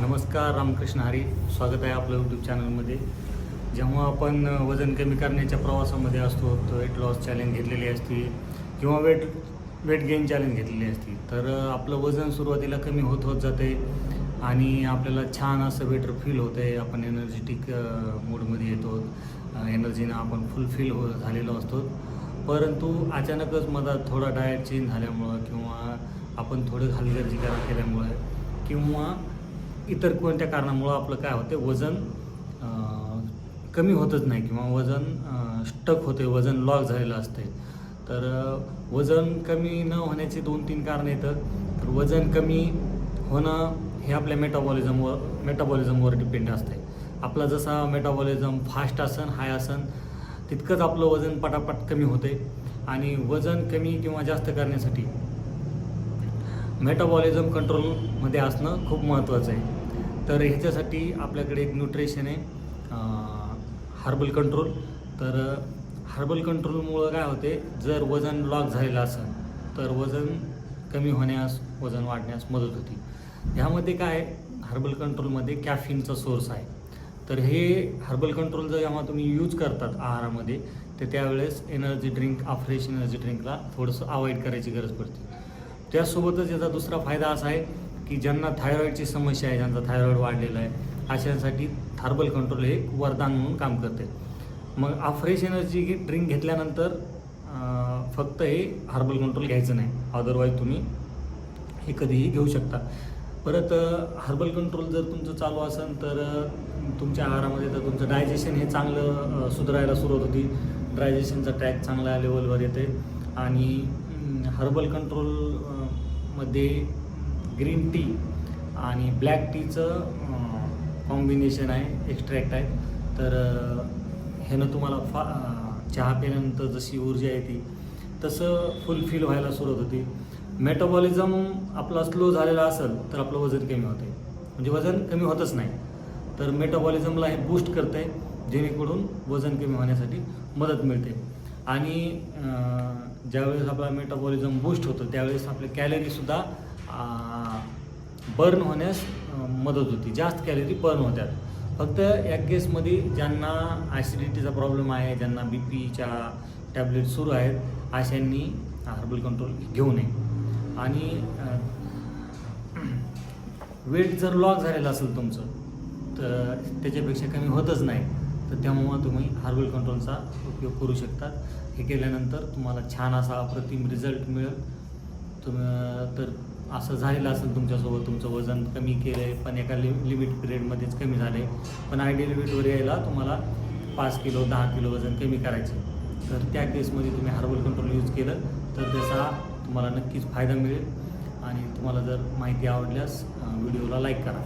नमस्कार रामकृष्ण हरी. स्वागत आहे आपलं यूट्यूब चॅनलमध्ये जेव्हा आपण वजन कमी करण्याच्या प्रवासामध्ये असतो वेट लॉस चॅलेंज घेतलेली असती किंवा वेट वेट गेन चॅलेंज घेतलेली असती तर आपलं वजन सुरुवातीला कमी होत होत जाते आणि आपल्याला छान असं बेटर फील होतं आहे आपण एनर्जेटिक मूडमध्ये येतो. एनर्जीनं आपण फुलफिल हो झालेलो असतो. परंतु अचानकच मधात थोडा डाएट चेंज झाल्यामुळं किंवा आपण थोडं हलगर्जीकरण केल्यामुळं किंवा इतर कोणत्या कारणामुळं आपलं काय होतं वजन कमी होतच नाही किंवा वजन स्टक होते वजन लॉक झालेलं असते तर वजन कमी न होण्याची दोन तीन कारणं येतं. तर वजन कमी होणं हे आपल्या मेटाबॉलिझमवर मेटाबॉलिझमवर डिपेंड असते आपला जसा मेटाबॉलिझम फास्ट असन हाय असन तितकंच आपलं वजन पटापट कमी होते आणि वजन कमी किंवा जास्त करण्यासाठी मेटाबॉलिझम कंट्रोलमध्ये असणं खूप महत्त्वाचं आहे. तर ह्याच्यासाठी आपल्याकडे एक न्यूट्रिशन आहे हर्बल कंट्रोल तर हर्बल कंट्रोलमुळं काय होते जर वजन लॉक झालेलं असेल तर वजन कमी होण्यास वजन वाढण्यास मदत होती. ह्यामध्ये काय हर्बल कंट्रोलमध्ये कॅफिनचा सोर्स आहे. तर हे हर्बल कंट्रोल जर जेव्हा तुम्ही यूज करतात आहारामध्ये तर त्यावेळेस एनर्जी ड्रिंक फ्रेश एनर्जी ड्रिंकला थोडंसं अवॉइड करायची गरज पडते. त्यासोबतच याचा दुसरा फायदा असा आहे की ज्यांना थायरॉईडची समस्या आहे ज्यांचा थायरॉईड वाढलेला आहे अशांसाठी थार्बल कंट्रोल हे एक वरदान म्हणून काम करते. मग फ्रेश एनर्जी ड्रिंक घेतल्यानंतर फक्त हे हार्बल कंट्रोल घ्यायचं नाही. अदरवाईज तुम्ही हे कधीही घेऊ शकता. परत हर्बल कंट्रोल जर तुमचं चालू असेल तर तुमच्या आहारामध्ये तर तुमचं डायजेशन हे चांगलं सुधारायला सुरुवात होती. डायजेशनचा ट्रॅक चांगल्या लेवलवर येते. आणि हर्बल कंट्रोलमध्ये ग्रीन टी आणि ब्लॅक टीचं कॉम्बिनेशन आहे एक्स्ट्रॅक्ट आहे. तर ह्यानं तुम्हाला फा चहा पिल्यानंतर जशी ऊर्जा येते तसं फुलफिल व्हायला सुरुवात होती. मेटाबॉलिझम आपला स्लो झालेला असेल तर आपलं वजन कमी होतं. म्हणजे वजन कमी होतच नाही. तर मेटाबॉलिझमला हे बूस्ट करते जेणेकरून वजन कमी होण्यासाठी मदत मिळते. आणि ज्यावेळेस आपला मेटाबॉलिझम बूस्ट होतं त्यावेळेस आपले कॅलरीसुद्धा बर्न होण्यास मदत होती. जास्त कॅलरी बर्न होतात. फक्त या केसमध्ये ज्यांना ॲसिडिटीचा प्रॉब्लेम आहे ज्यांना बी पीच्या टॅबलेट सुरू आहेत अशांनी हर्बल कंट्रोल घेऊ नये. आणि वेट जर लॉक झालेलं असेल तुमचं तर त्याच्यापेक्षा कमी होतच नाही. तर त्यामुळं तुम्ही हार्बल कंट्रोलचा उपयोग करू शकता. हे केल्यानंतर तुम्हाला छान असा अप्रतिम रिझल्ट मिळेल. तुम तर असं झालेलं असेल तुमच्यासोबत तुमचं वजन कमी केलं आहे पण एका लि लिमिट पिरियडमध्येच कमी झालं आहे पण आयडियल वेटवर यायला तुम्हाला पाच किलो दहा किलो वजन कमी करायचं तर त्या केसमध्ये तुम्ही हर्बल कंट्रोल यूज केलं तर त्याचा तुम्हाला नक्कीच फायदा मिळेल. आणि तुम्हाला जर माहिती आवडल्यास व्हिडिओला लाईक करा.